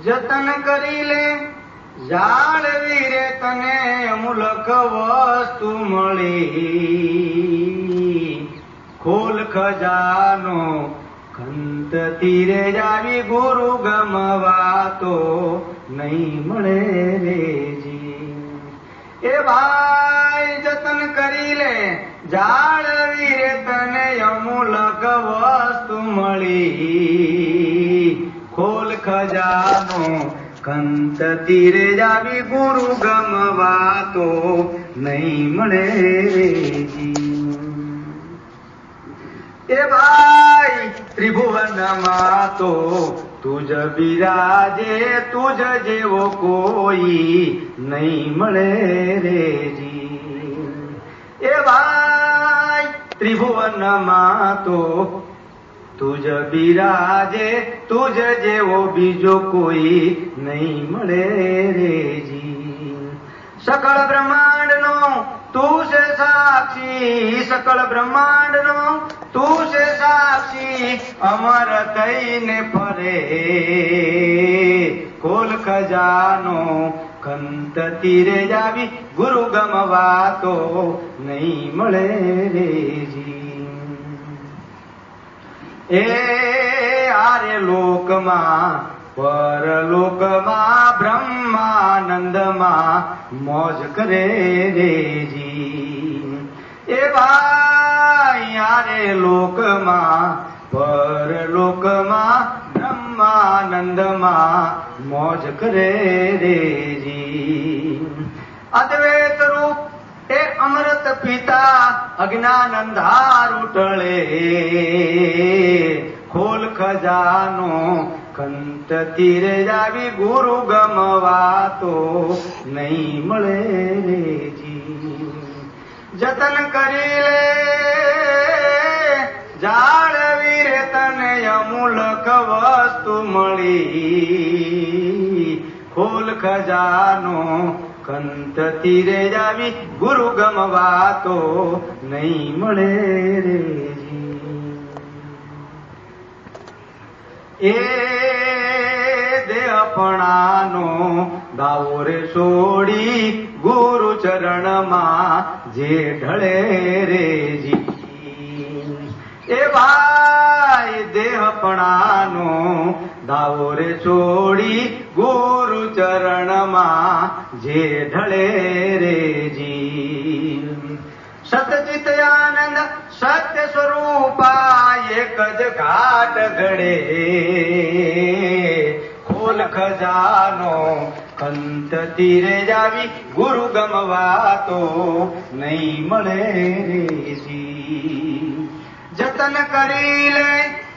જતન કરી લે. જાળવી રે તને અમુલક વસ્તુ મળી. ખોલ ખજાનો, ખંત તીરે જાવી ગુરુ ગમવા તો નહીં મળે રેજી. એ ભાઈ જતન કરી લે. જાળવી રે તને અમૂલક વસ્તુ મળી. ખજાનો કંત તીરે જાવી ગુરુ ગમવા તો નહીં મળે એ ભાઈ ત્રિભુવનમાં તો તુજ બિરાજે, તુજ જેવો કોઈ નહીં મળે રેજી એ ભાઈ ત્રિભુવનમાં તો તુજ બિરાજે, તુજ જેવો બીજો કોઈ નહીં મળે રેજી સકળ બ્રહ્માંડનો તું છે સાક્ષી, સકળ બ્રહ્માંડનો તું છે સાક્ષી, અમર થઈને ફરે. કોલ ખજાનો કંત તીરે જાવી ગુરુ ગમવા તો નહીં મળે રેજી એ આરે લોકમાં, પરલોકમાં, બ્રહ્માનંદમાં મોજ કરે રેજી એ ભાઈ આરે લોકમાં, પરલોકમાં, બ્રહ્માનંદમાં મોજ કરે રેજી અદ્વૈત રૂપ એ અમૃત પિતા અજ્ઞાન અંધાર ટળે ખોલ ખજાનો કંત તીરે જાવી ગુરુ ગમવા તો નહીં મળે રેજી જતન કરી લે જાળવી રે તને અમૂલક વસ્તુ મળી. ખોલ ખજાનો કંત તીરે જાવી ગુરુ ગમવા તો નહીં મળે રેજી એ દેહપણાનો દાવો રે છોડી ગુરુ ચરણમાં જે ઢળે રેજી એ ભાઈ દેહપણાનો દાવો રે છોડી ગુરુ ચરણમાં જે ઢળે રેજી સતચિત આનંદ સત્ય સ્વરૂપા એક જ ઘાટ ઘડે ખોલ ખજાનો કંત તીરે જાવી ગુરુ ગમવા તો નહીં મળે રેજી જતન કરી લે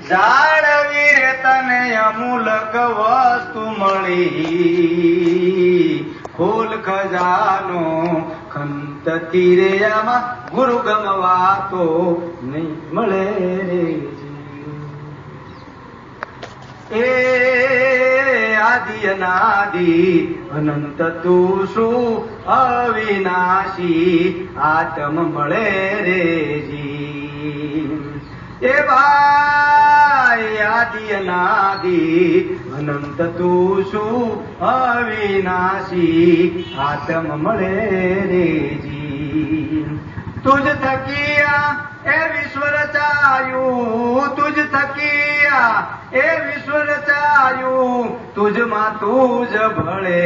જાળવી રે તને અમૂલક વસ્તુ મળી. ખોલ ખજાનો ખંત તીરે આમાં ગુરુ ગમવા તો નહીં મળે રે એ આદિ અનાદિ અનંત તું શું અવિનાશી આત્મ મળે રેજી એ આદિ અનાદિ અનંત તું શું અવિનાશી આત્મ મળે રેજી તુજ થકિયા એ વિશ્વ રચાયું તુજ થકિયા એ વિશ્વ રચાયું તુજમાં તુજ ભળે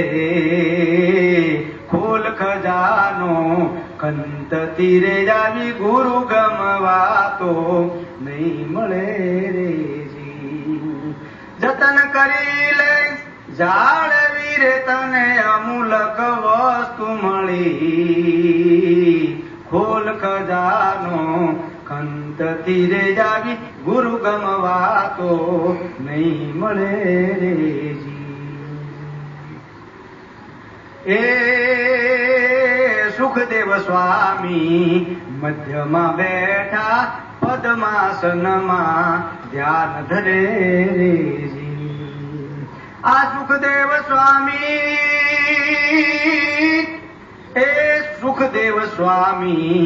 ખોલ ખજાનો કંત તીરે જાવી ગુરુ ગમવા તો નહીં મળે રેજી જતન કરી લે જાળવી રે તને અમૂલક વસ્તુ મળી. ખોલ ખજાનો કંત તીરે જાવી ગુરુ ગમવા તો નહીં મળે રેજી એ સુખદેવ સ્વામી મધ્યમાં બેઠા પદ્માસનમાં ધ્યાન ધરે આ સુખદેવ સ્વામી એ સુખદેવ સ્વામી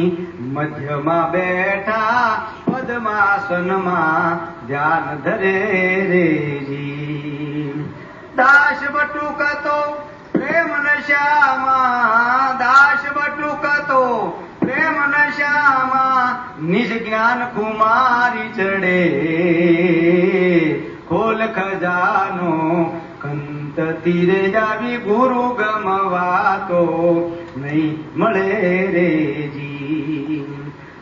મધ્યમાં બેઠા પદ્માસનમાં ધ્યાન ધરે રેજી દાસ બટુક તો પ્રેમ નશામાં દાસ બટુક તો પ્રેમ નશામાં નિજ જ્ઞાન કુમારી ચડે, ખોલ ખજાનો, કંત તીરે જાવી ગુરુ ગમવા તો નહીં મળે રેજી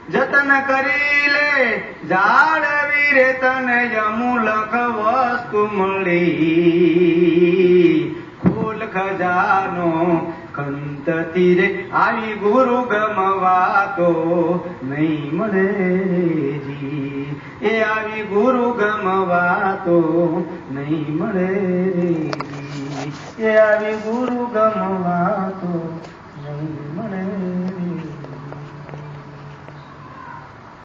જતન કરી લે જાળવી રે તને યમુલક વસ્તુ મળી, ખોલ ખજાનો કંત તીરે આવી ગુરુ ગમવાતો નહીં મળે જી એ આવી ગુરુ ગમવાતો નહીં મળે જી એ આવી ગુરુ ગમવાતો નહીં મળે